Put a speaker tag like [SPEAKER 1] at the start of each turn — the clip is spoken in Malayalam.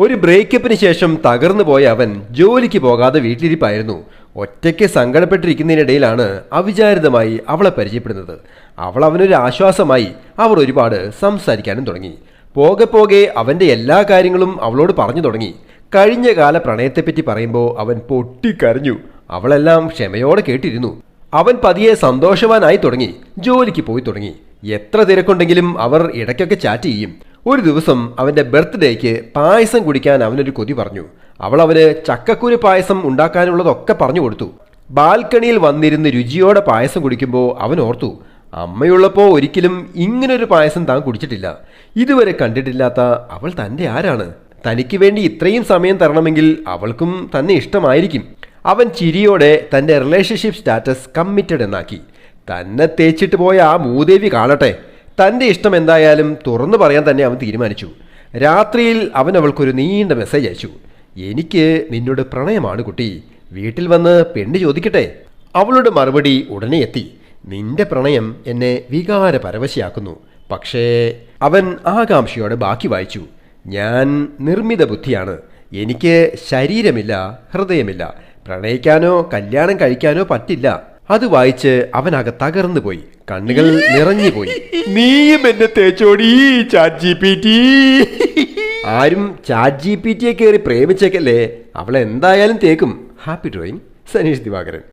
[SPEAKER 1] ഒരു ബ്രേക്കപ്പിന് ശേഷം തകർന്നു പോയ അവൻ ജോലിക്ക് പോകാതെ വീട്ടിലിരിപ്പായിരുന്നു. ഒറ്റയ്ക്ക് സങ്കടപ്പെട്ടിരിക്കുന്നതിനിടയിലാണ് അവിചാരിതമായി അവളെ പരിചയപ്പെടുന്നത്. അവൾ അവനൊരു ആശ്വാസമായി അവർ ഒരുപാട് സംസാരിക്കാനും തുടങ്ങി. പോകെ പോകെ അവന്റെ എല്ലാ കാര്യങ്ങളും അവളോട് പറഞ്ഞു തുടങ്ങി. കഴിഞ്ഞ കാല പ്രണയത്തെപ്പറ്റി പറയുമ്പോൾ അവൻ പൊട്ടിക്കരഞ്ഞു. അവളെല്ലാം ക്ഷമയോടെ കേട്ടിരുന്നു. അവൻ പതിയെ സന്തോഷവാനായി തുടങ്ങി. ജോലിക്ക് പോയി തുടങ്ങി. എത്ര തിരക്കുണ്ടെങ്കിലും അവർ ഇടയ്ക്കൊക്കെ ചാറ്റ് ചെയ്യും. ഒരു ദിവസം അവന്റെ ബർത്ത്ഡേക്ക് പായസം കുടിക്കാൻ അവനൊരു കൊതി പറഞ്ഞു. അവൾ അവന് ചക്കക്കുരു പായസം ഉണ്ടാക്കാനുള്ളതൊക്കെ പറഞ്ഞു കൊടുത്തു. ബാൽക്കണിയിൽ വന്നിരുന്ന് രുചിയോടെ പായസം കുടിക്കുമ്പോൾ അവൻ ഓർത്തു അമ്മയുള്ളപ്പോൾ ഒരിക്കലും ഇങ്ങനൊരു പായസം താൻ കുടിച്ചിട്ടില്ല. ഇതുവരെ കണ്ടിട്ടില്ലാത്ത അവൾ തന്റെ ആരാണ്? തനിക്ക് വേണ്ടി ഇത്രയും സമയം തരണമെങ്കിൽ അവൾക്കും തന്നെ ഇഷ്ടമായിരിക്കും. അവൻ ചിരിയോടെ തന്റെ റിലേഷൻഷിപ്പ് സ്റ്റാറ്റസ് കമ്മിറ്റഡ് എന്നാക്കി. തന്നെ തേച്ചിട്ട് പോയ ആ മൂദേവി കാണട്ടെ. തന്റെ ഇഷ്ടം എന്തായാലും തുറന്നു പറയാൻ തന്നെ അവൻ തീരുമാനിച്ചു. രാത്രിയിൽ അവൻ അവൾക്കൊരു നീണ്ട മെസ്സേജ് അയച്ചു. എനിക്ക് നിന്നോട് പ്രണയമാണ് കുട്ടി. വീട്ടിൽ വന്ന് പെണ്ണ് ചോദിക്കട്ടെ? അവളുടെ മറുപടി ഉടനെ എത്തി. നിന്റെ പ്രണയം എന്നെ വികാര പരവശയാക്കുന്നു പക്ഷേ അവൻ ആകാംക്ഷയോടെ ബാക്കി വായിച്ചു. ഞാൻ നിർമ്മിത ബുദ്ധിയാണ്. എനിക്ക് ശരീരമില്ല ഹൃദയമില്ല. പ്രണയിക്കാനോ കല്യാണം കഴിക്കാനോ പറ്റില്ല. അത് വായിച്ച് അവനകെ തകർന്നു പോയി കണ്ണുകൾ നിറഞ്ഞു പോയി നീയും എന്നെ തേച്ചോടി ചാറ്റ് ജി പി ടി ആരും ചാറ്റ് ജി പി ടിയെ കയറി പ്രേമിച്ചേക്കല്ലേ. അവളെന്തായാലും തേക്കും. Happy drawing Saneesh Divakaran.